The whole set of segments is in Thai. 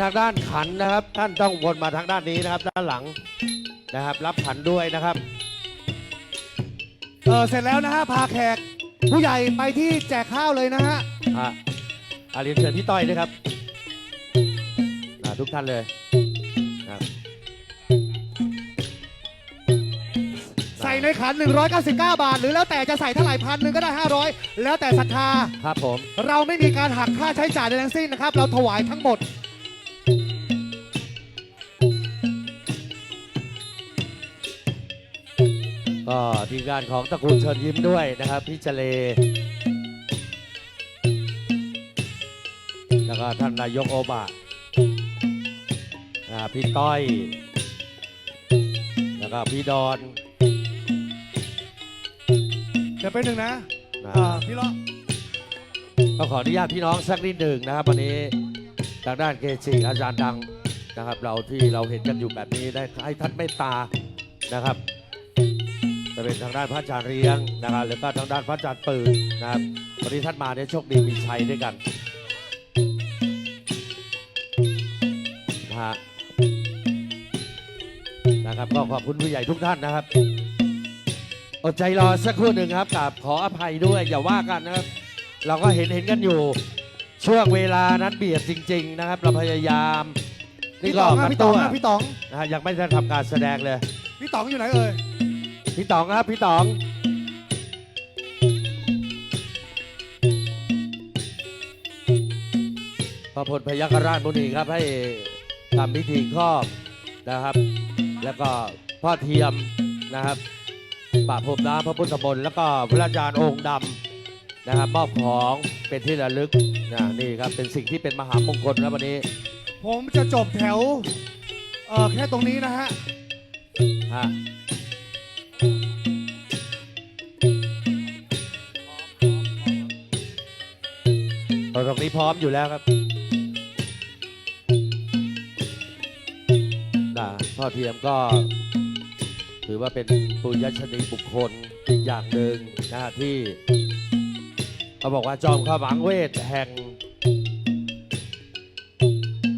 ทางด้านขันนะครับ ท่านต้องวนมาทางด้านนี้นะครับ ด้านหลังนะครับ รับขันด้วยนะครับเออเสร็จแล้วนะฮะพาแขก ผู้ใหญ่ไปที่แจกข้าวเลยนะฮะอะอาเรียนเชิญพี่ต้อยด้วยครับอะทุกท่านเลยครับใส่ในขัน 199 บาท หรือแล้วแต่จะใส่เท่าไหร่พันหนึ่งก็ได้ 500 แล้วแต่ศรัทธา ครับผม เราไม่มีการหักค่าใช้จ่ายใดทั้งสิ้นนะครับ เราถวายทั้งหมด ทีมงานของตระกูลเชิญยิ้มด้วยนะครับ พี่เจเล แล้วก็ท่านนายกโอบะอ่าพี่ต้อย แล้วก็พี่ดอนเดี๋ยวไปหนึ่งนะนะอ่าพี่เลาะก็ขออนุญาตพี่น้องสักนิดหนึ่งนะครับวันนี้ทางด้านเกจิอาจารย์ดังนะครับ เราที่เราเห็นกันอยู่แบบนี้ได้ให้ท่านเมตตานะครับ จะเป็นทางด้านพระอาจารย์เรียงนะครับแล้วก็ทางด้านพระอาจารย์ปืนนะครับวันนี้ท่านมาเนี่ยโชคดีมีชัยด้วยกันนะฮะนะครับก็ขอบคุณผู้ใหญ่ทุกท่านนะครับ อดใจรอสักครู่หนึ่งครับกับขออภัยด้วยอย่าว่ากันนะครับ เราก็เห็นเห็นกันอยู่ช่วงเวลานั้นเบียดจริง ๆ นะครับ เราพยายามนี่พี่ก็ต๋องกัอะนพี่ต๋ตัองวอะพี่ต๋อง นะฮะยังไม่ได้ทำการแสดงเลย พี่ต๋องอยู่ไหนเอ่ย พี่ต๋องครับ พี่ต๋อง พระพลพยัคฆราชมุนีครับให้ทำพิธีครอบนะครับ แล้วก็พ่อเทียมนะครับปะพรมน้ำพระพุทธมนต์แล้วก็พระอาจารย์องค์ดำนะครับมอบของเป็นที่ระลึกนะนี่ครับเป็นสิ่งที่เป็นมหามงคลครับวันนี้ผมจะจบแถว เออแค่ตรงนี้นะฮะ ฮะ นี้พร้อมอยู่แล้วครับนะพ่อเทียมก็ ถือว่าเป็นปุญญชนีบุคคลอีกอย่างหนึ่งนะฮะที่เขาบอกว่าจอมขมังเวทแห่ง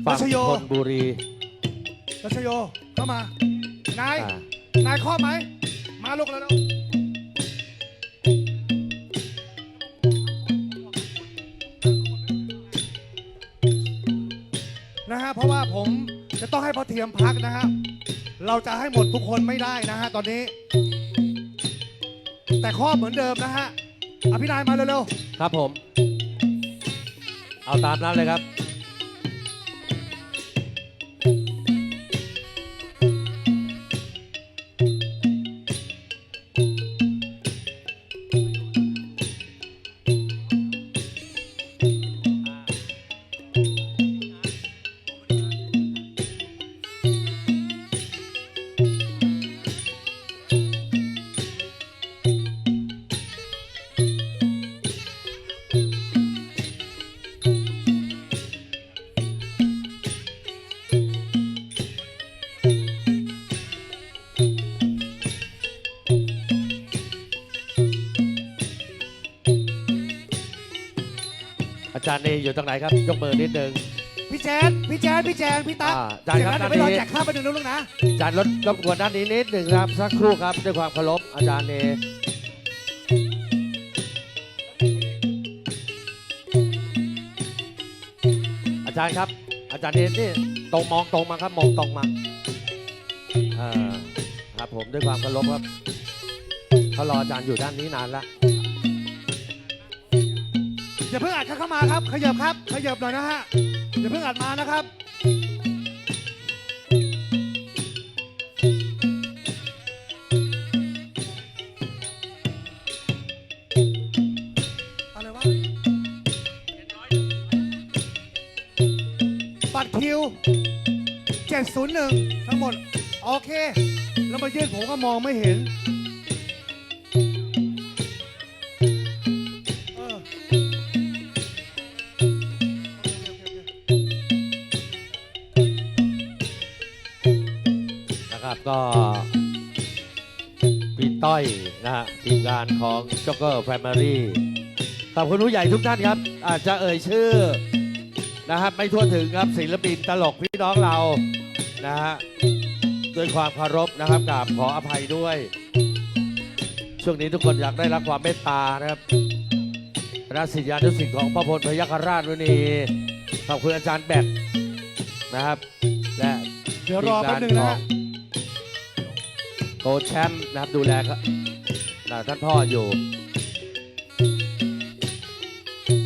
ฝั่งรัชโยธนบุรีรัชโยเข้ามา นาย อ่านายครอบไหม มาลูกแล้ว เพราะว่าผมจะต้องให้พอเทียมพักนะฮะเราจะให้หมดทุกคนไม่ได้นะฮะตอนนี้ แต่ข้อเหมือนเดิมนะฮะอภินายมาเร็วๆ ครับผม เอาตามนั้นเลยครับ จารย์เนอยู่ตรงไหนครับ ยกมือนิดนึงๆพี่แจ๊ดพี่แจ๊ดพี่แจงพี่ตั๊กอ่าอาจารย์ครับ เดี๋ยวด้านไปรอนี้แจกข้าวไปหนึ่งนะลูกนะ อาจารย์ลดรบกวนด้านนี้นิดหนึ่งครับสักครู่ครับด้วยความเคารพอาจารย์เนอาจารย์ครับ อาจารย์เนนี่ตรงมองตรงมาครับมองตรงมาเอ่อครับผมด้วยความเคารพครับเขารออาจารย์อยู่ด้านนี้นานแล้ว อย่าเพิ่งอัดเข้ามาครับ ขยับครับ ขยับหน่อยนะฮะ อย่าเพิ่งอัดมานะครับ อะไรวะ บัตรคิว 701 ทั้งหมด โอเค แล้วมายื่นผมก็มองไม่เห็น นะครับก็พี่ต้อยนะฮะทีมงานของจ็อกเกอร์แฟมิลี่ขอบคุณผู้ใหญ่ทุกท่านครับ อาจจะเอ่ยชื่อนะครับไม่ทั่วถึงครับศิลปินตลกพี่น้องเรานะฮะด้วยความเคารพนะครับกราบขออภัยด้วย ช่วงนี้ทุกคนอยากได้รับความเมตตานะครับคณะศิยานุศิษย์ของพระพลพยัคฆราชมุนีขอบคุณอาจารย์แบกนะครับและเดี๋ยวรอแป๊บนึงนะฮะ กแชมป์นะครับดูแลครับนะท่านพ่ออยู่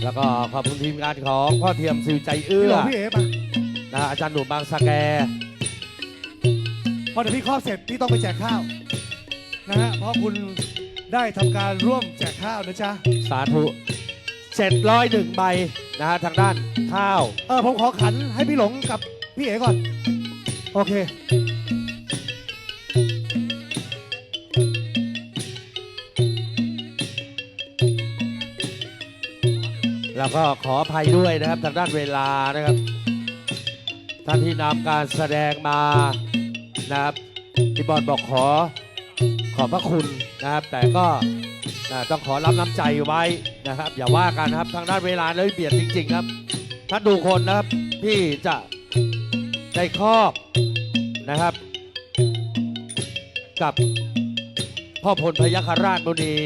แล้วก็ขอบคุณทีมงานของพ่อเทียมซิวใจพี่เอื้หลองพี่เอ๋มานะฮะอาจารย์หนุ่มบางสะแกพอเดี๋ยวพี่ครอบเสร็จพี่ต้องไปแจกข้าวนะฮะเพราะคุณได้ทำการร่วมแจกข้าวนะจ๊ะสาธุ701ใบนะฮะทางด้านข้าว เออผมขอขันให้พี่หลงกับพี่เอ๋ก่อน โอเค แล้วก็ขออภัยด้วยนะครับทางด้านเวลานะครับ ท่านที่นำการแสดงมานะครับพี่บอลบอกขอขอบพระคุณนะครับ แต่ก็ต้องขอรับน้ำใจไว้นะครับ อย่าว่ากันนะครับทางด้านเวลาเลยเบียดจริง ๆ ครับท่านดูคนนะครับที่จะได้ครอบนะครับ กับพ่อพลพยัคฆราชมุนี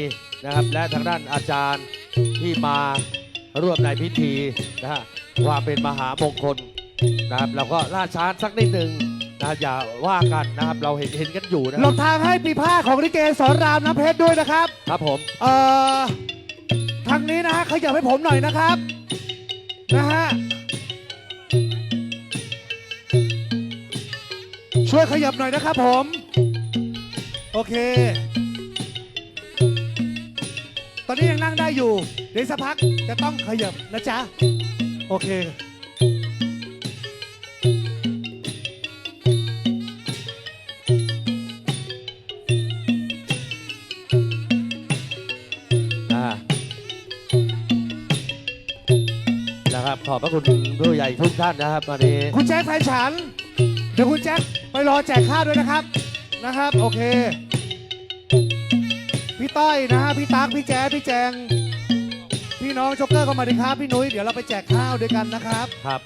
นะครับ และทางด้านอาจารย์ที่มา ร่วมในพิธีนะฮะว่าเป็นมหามงคลนะครับเราก็ล่าช้าสักนิดหนึ่งนะอย่าว่ากันนะครับเราเห็นเห็นกันอยู่นะหคลรับบทางให้ปีผ้าของลิเกสอนรามน้ำเพชรด้วยนะครับ ครับผม เอ่อทางนี้นะฮะขยับให้ผมหน่อยนะครับ นะฮะ ช่วยขยับหน่อยนะครับผม โอเค ตอนนี้ยังนั่งได้อยู่เดี๋ยวอีกสักพักจะต้องขยับนะจ๊ะ โอเคนะฮะนะครับขอบพระคุณผู้ใหญ่ทุกท่านนะครับวันนี้คุณแจ็คไทยฉัน เดี๋ยวคุณแจ็คไปรอแจกข้าวด้วยนะครับ นะครับ โอเค พี่ต้อยนะฮะพี่ตั๊กพี่แจ๊ดพี่แจง พี่น้องโจ๊กเกอร์ก็มาดีครับพี่นุ้ยเดี๋ยวเราไปแจกข้าวด้วยกันนะครับ ครับ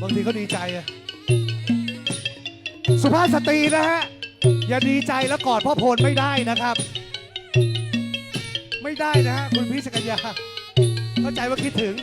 บางทีก็ดีใจอะสุภาพสตรีนะฮะ อย่าดีใจแล้วกอดพ่อพลไม่ได้นะครับ ไม่ได้นะฮะคุณพี่สกัญญา เข้าใจว่าคิดถึง